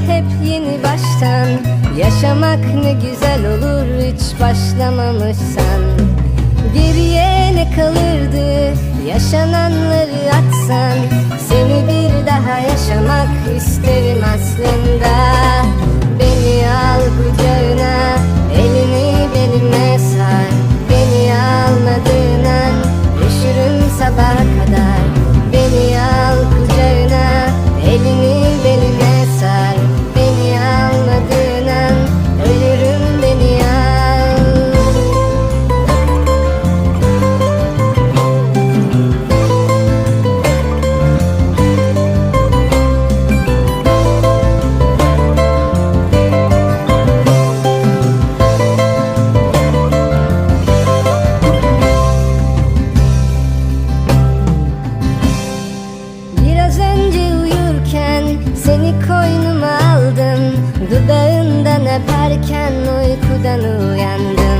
hep yeni baştan. Yaşamak ne güzel olur hiç başlamamışsan. Geriye ne kalırdı? Yaşananları at seni koynuma aldım. Dudağından öperken uykudan uyandım